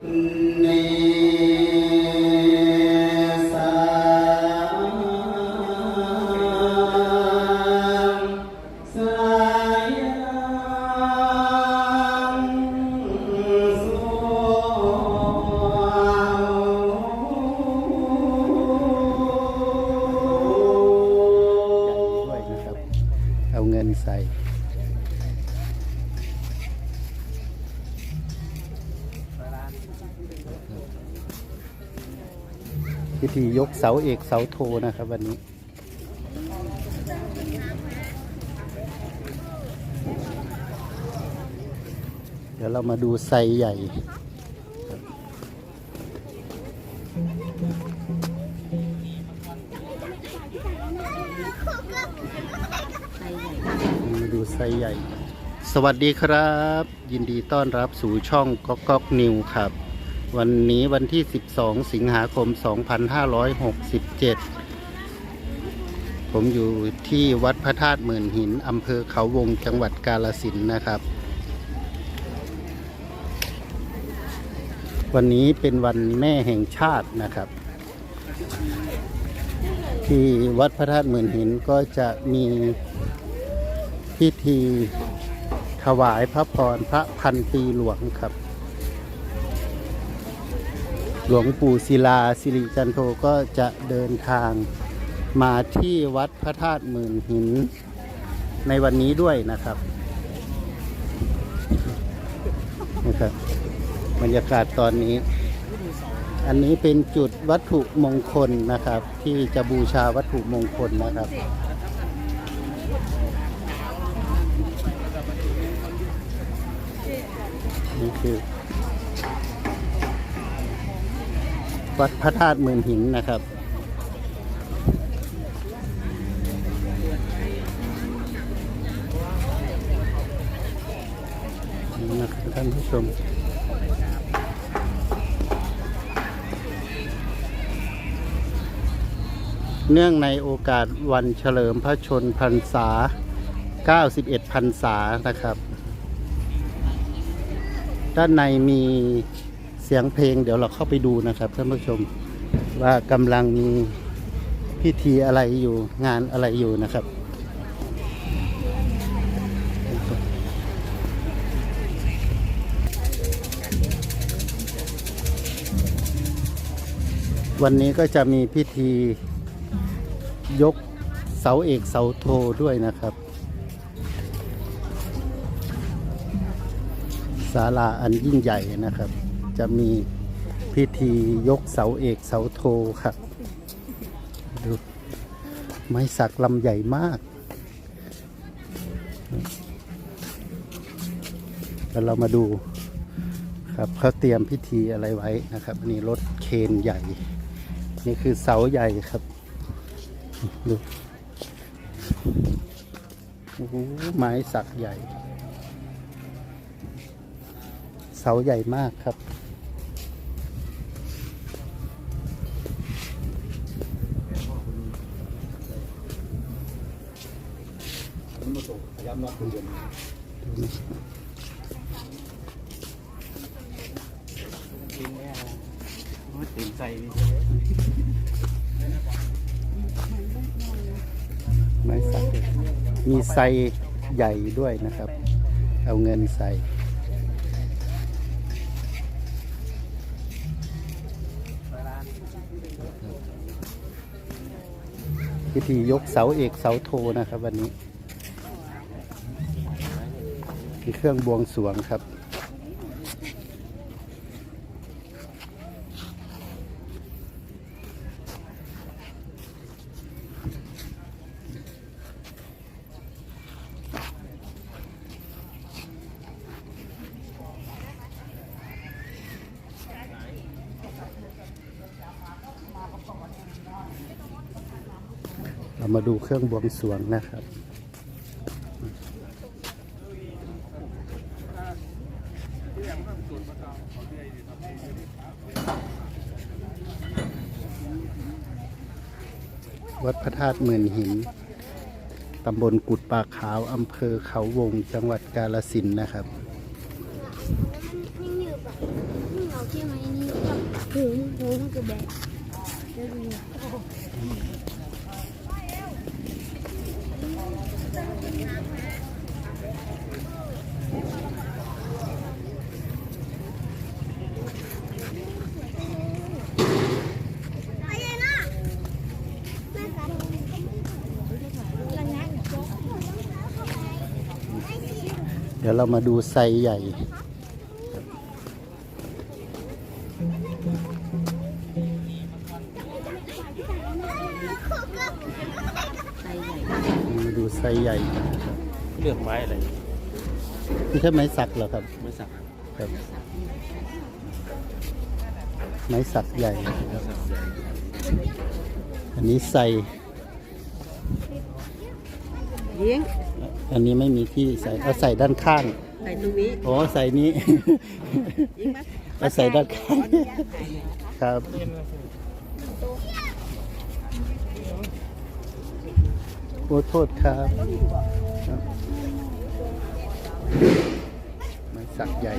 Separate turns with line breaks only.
เนสาสายามสุด้วยนะครับ เอาเงินใส่ พิธียกเสาเอกเสาโทนะครับวันนี้ เดี๋ยวเรามาดูไซใหญ่มาดูไซใหญ่ สวัสดีครับ ยินดีต้อนรับสู่ช่องก๊อกก๊อกนิวครับ วันนี้วันที่ 12 สิงหาคม 2567 ผมอยู่ที่วัดพระธาตุหมื่นหินอำเภอเขาวงจังหวัดกาลสินนะครับ วันนี้เป็นวันแม่แห่งชาตินะครับ ที่วัดพระธาตุหมื่นหินก็จะมีพิธีถวายพระพรพระพันปีหลวงครับ หลวงปู่ศิลาสิริจันโทก็จะเดินทางมาที่วัดพระธาตุหมื่นหินในวันนี้ด้วยนะครับนะครับ บรรยากาศตอนนี้ อันนี้เป็นจุดวัตถุมงคลนะครับ ที่จะบูชาวัตถุมงคลนะครับนี่คือ วัดพระธาตุหมื่นหินนะครับนะครับท่านผู้ชมเนื่องในโอกาสวันเฉลิมพระชนพรรษา 91 พรรษานะครับ ด้านในมี เสียงเพลงเดี๋ยวเราเข้าไปดูนะครับท่านผู้ชมว่ากำลังมีพิธีอะไรอยู่งานอะไรอยู่นะครับ วันนี้ก็จะมีพิธียกเสาเอกเสาโทด้วยนะครับศาลาอันยิ่งใหญ่นะครับ จะมีพิธียกเสาเอกเสาโทครับดูไม้สักลำใหญ่มากแล้วเรามาดูครับเขาเตรียมพิธีอะไรไว้นะครับอันนี่รถเคนใหญ่ นี่คือเสาใหญ่ครับดูโอ้โหไม้สักใหญ่ เสาใหญ่มากครับ
ตื่นใจ
ไม้สักมีไซใหญ่ด้วยนะครับ เอาเงินใส่พิธียกเสาเอกเสาโทนะครับวันนี้ มีเครื่องบวงสรวงครับ เรามาดูเครื่องบวงสรวงนะครับ วัดพระธาตุหมื่นหิน ตำบลกุดปากขาว อำเภอเขาวง จังหวัดกาลสินนะครับ
นิ่งอยู่แบบนิ่งเอาใช่ไหมหูหูมันก็แบกแล้วดู
ดี๋ยวเรามาดูไซส์ใหญ่ มาดูไซส์ใหญ่
เลือกไม้อะไร
ไม่ใช่ไม้สักเหรอครับ
ไม่สัก
ครับไม้สักใหญ่
ไม่สักใหญ่
อันนี้ใส่
เลี้ ยง
อันนี้ไม่มีที่ใส่เอาใส่ด้านข้าง
ใส่ตรงนี้
อ๋อใส่นี้
ยิงไหม
เอาใส่ด้านข้าง
ขออนุญาตถ่ายหน่อยนะคะ
ครับโอ้โทษครับครับไม้สักใหญ่